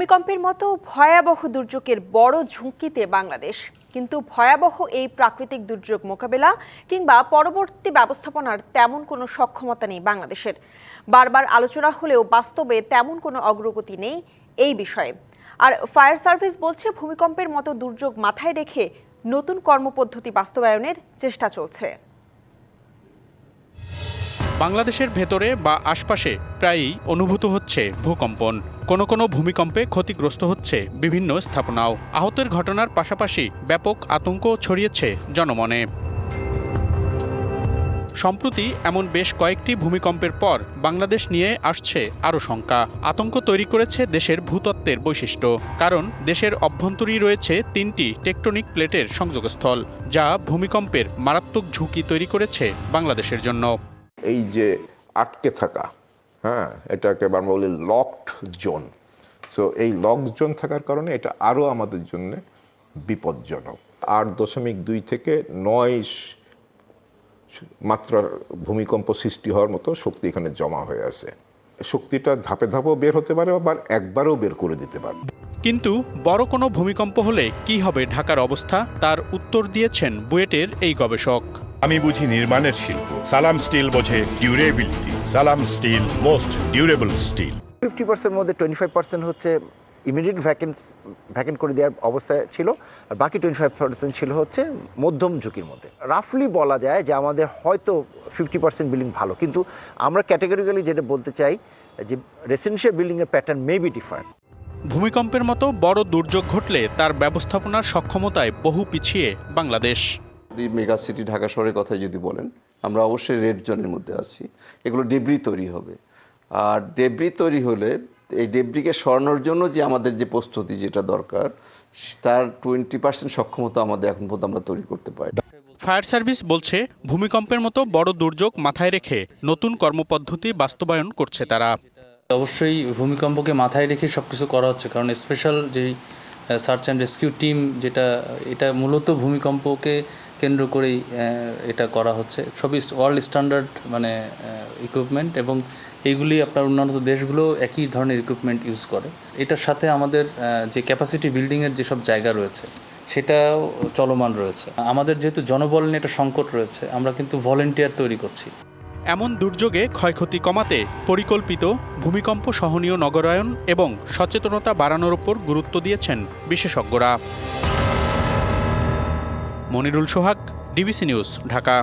ভূমিকম্পের মতো ভয়াবহ দুর্যোগের বড় ঝুঁকিতে বাংলাদেশ। কিন্তু ভয়াবহ এই প্রাকৃতিক দুর্যোগ মোকাবেলা কিংবা পরবর্তী ব্যবস্থাপনার তেমন কোনো সক্ষমতা নেই বাংলাদেশের। বারবার আলোচনা হলেও বাস্তবে তেমন কোনো অগ্রগতি নেই এই বিষয়ে। আর ফায়ার সার্ভিস বলছে, ভূমিকম্পের মতো দুর্যোগ মাথায় রেখে নতুন কর্মপদ্ধতি বাস্তবায়নের চেষ্টা চলছে। বাংলাদেশের ভেতরে বা আশপাশে প্রায়ই অনুভূত হচ্ছে ভূকম্পন। কোনো কোনো ভূমিকম্পে ক্ষতিগ্রস্ত হচ্ছে বিভিন্ন স্থাপনাও। আহতের ঘটনার পাশাপাশি ব্যাপক আতঙ্ক ছড়িয়েছে জনমনে। সম্প্রতি এমন বেশ কয়েকটি ভূমিকম্পের পর বাংলাদেশ নিয়ে আসছে আরও শঙ্কা। আতঙ্ক তৈরি করেছে দেশের ভূতত্ত্বের বৈশিষ্ট্য। কারণ দেশের অভ্যন্তরেই রয়েছে তিনটি টেকটনিক প্লেটের সংযোগস্থল, যা ভূমিকম্পের মারাত্মক ঝুঁকি তৈরি করেছে বাংলাদেশের জন্য। এই যে আটকে থাকা হ্যাঁ এটাকে আমরা বলি লকড জোন সো এই লক জোন থাকার কারণে এটা আরও আমাদের জন্য বিপজ্জনক। আট দশমিক দুই থেকে নয় মাত্রার ভূমিকম্প সৃষ্টি হওয়ার মতো শক্তি এখানে জমা হয়ে আছে। শক্তিটা ধাপে ধাপেও বের হতে পারে, আবার একবারও বের করে দিতে পারে। কিন্তু বড় কোনো ভূমিকম্প হলে কি হবে ঢাকার অবস্থা? তার উত্তর দিয়েছেন বুয়েটের এই গবেষক। আমি বুঝি নির্মাণের শিল্প। সালাম স্টিল বোঝে ডিউরেবিলিটি সালাম still most durable still fifty percent মধ্যে টোয়েন্টি ফাইভ পার্সেন্ট হচ্ছে ইমিডিয়েট ভ্যাকেন্স ভ্যাকেন্ট করে দেওয়ার অবস্থায় ছিল আর বাকি টোয়েন্টি ফাইভ পার্সেন্ট ছিল হচ্ছে মধ্যম ঝুঁকির মধ্যে। রাফলি বলা যায় যে আমাদের হয়তো ফিফটি পার্সেন্ট বিল্ডিং ভালো কিন্তু আমরা ক্যাটাগরিক্যালি যেটা বলতে চাই যে রেসিডেন্সিয়াল বিল্ডিংয়ের প্যাটার্ন মে বি ডিফারেন্ট ভূমিকম্পের মতো বড় দুর্যোগ ঘটলে তার ব্যবস্থাপনার সক্ষমতায় বহু পিছিয়ে বাংলাদেশ। যদি মেগা সিটি ঢাকা শহরের কথা যদি বলেন আমরা অবশ্যই রেড জোনের মধ্যে আছি। এগুলো ডেব্রি তৈরি হবে। আর ডেব্রি তৈরি হলে এই ডেব্রিকে সরানোর জন্য যে আমাদের যে প্রস্তুতি যেটা দরকার তার টোয়েন্টি পার্সেন্ট সক্ষমতা আমাদের এখন পর্যন্ত আমরা তৈরি করতে পারি। ফায়ার সার্ভিস বলছে ভূমিকম্পের মতো বড় দুর্যোগ মাথায় রেখে নতুন কর্মপদ্ধতি বাস্তবায়ন করছে তারা। অবশ্যই ভূমিকম্পকে মাথায় রেখে সব কিছু করা হচ্ছে কারণ স্পেশাল যেই সার্চ অ্যান্ড রেস্কিউ টিম যেটা এটা মূলত ভূমিকম্পকে কেন্দ্র করেই এটা করা হচ্ছে। সবই ওয়ার্ল্ড স্ট্যান্ডার্ড মানে ইকুইপমেন্ট এবং এইগুলি আপনার উন্নত দেশগুলো একই ধরনের ইকুইপমেন্ট ইউজ করে। এটার সাথে আমাদের যে ক্যাপাসিটি বিল্ডিংয়ের যেসব জায়গা রয়েছে, সেটাও চলমান রয়েছে। আমাদের যেহেতু জনবল নিয়ে একটা সংকট রয়েছে, আমরা কিন্তু ভলেন্টিয়ার তৈরি করছি। এমন দুর্যোগে ক্ষয়ক্ষতি কমাতে পরিকল্পিত ভূমিকম্প সহনীয় নগরায়ন এবং সচেতনতা বাড়ানোর ওপর গুরুত্ব দিয়েছেন বিশেষজ্ঞরা। Monirul Sohag DBC news Dhaka.